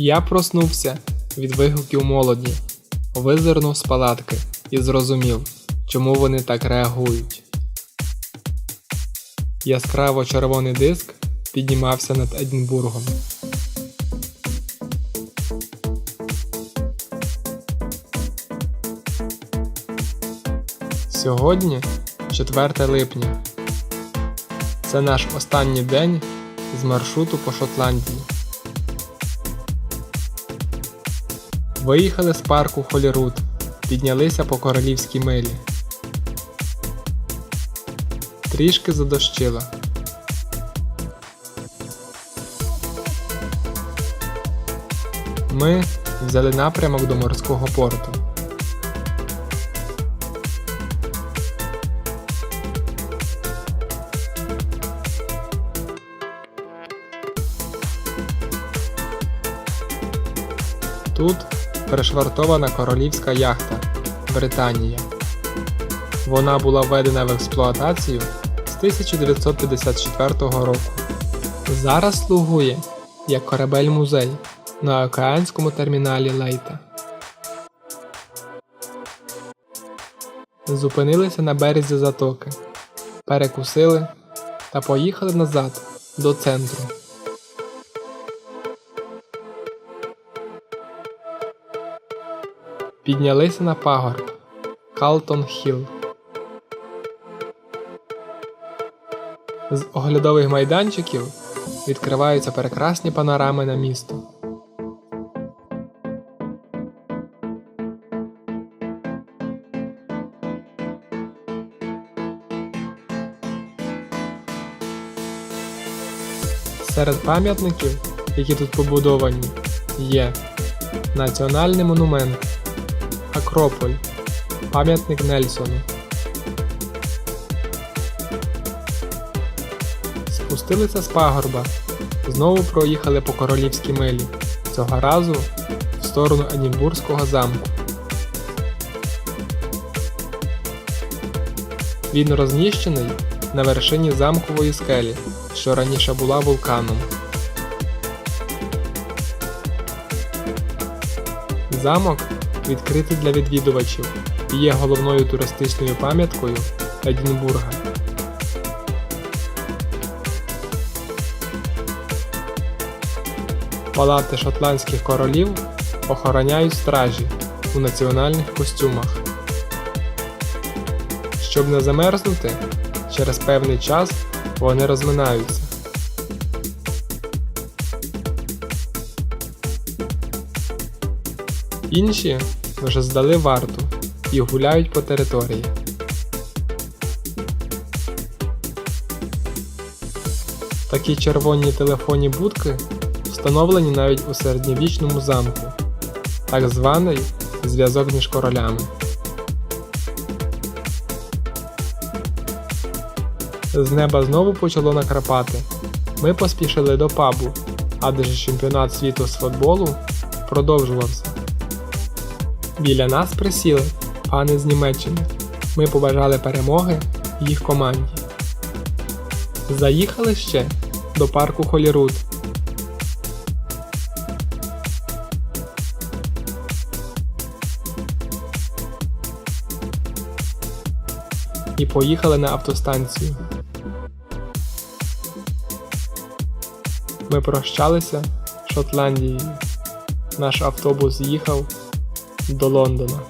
Я проснувся від вигуків молоді, визирнув з палатки і зрозумів, чому вони так реагують. Яскраво червоний диск піднімався над Едінбургом. Сьогодні 4 липня. Це наш останній день з маршруту по Шотландії. Виїхали з парку Холірут, піднялися по королівській милі. Трішки задощило. Ми взяли напрямок до морського порту. Тут пришвартована королівська яхта Британія. Вона була введена в експлуатацію з 1954 року. Зараз слугує як корабель-музей на океанському терміналі Лейта. Зупинилися на березі затоки, перекусили та поїхали назад до центру. Піднялися на пагорб Калтон Хілл. З оглядових майданчиків відкриваються прекрасні панорами на місто. Серед пам'ятників, які тут побудовані, є Національний монумент, Акрополь, пам'ятник Нельсону. Спустилися з пагорба, знову проїхали по королівській милі, цього разу в сторону Едінбурзького замку. Він розміщений на вершині замкової скелі, що раніше була вулканом. Замок відкритий для відвідувачів і є головною туристичною пам'яткою Едінбурга. Палати шотландських королів охороняють стражі у національних костюмах. Щоб не замерзнути, через певний час вони розминаються. Інші вже здали варту і гуляють по території. Такі червоні телефонні будки встановлені навіть у середньовічному замку, так званий зв'язок між королями. З неба знову почало накрапати. Ми поспішили до пабу, адже чемпіонат світу з футболу продовжувався. Біля нас присіли пани з Німеччини. Ми побажали перемоги їх команді. Заїхали ще до парку Холірут. І поїхали на автостанцію. Ми прощалися з Шотландією. Наш автобус їхав до лондона.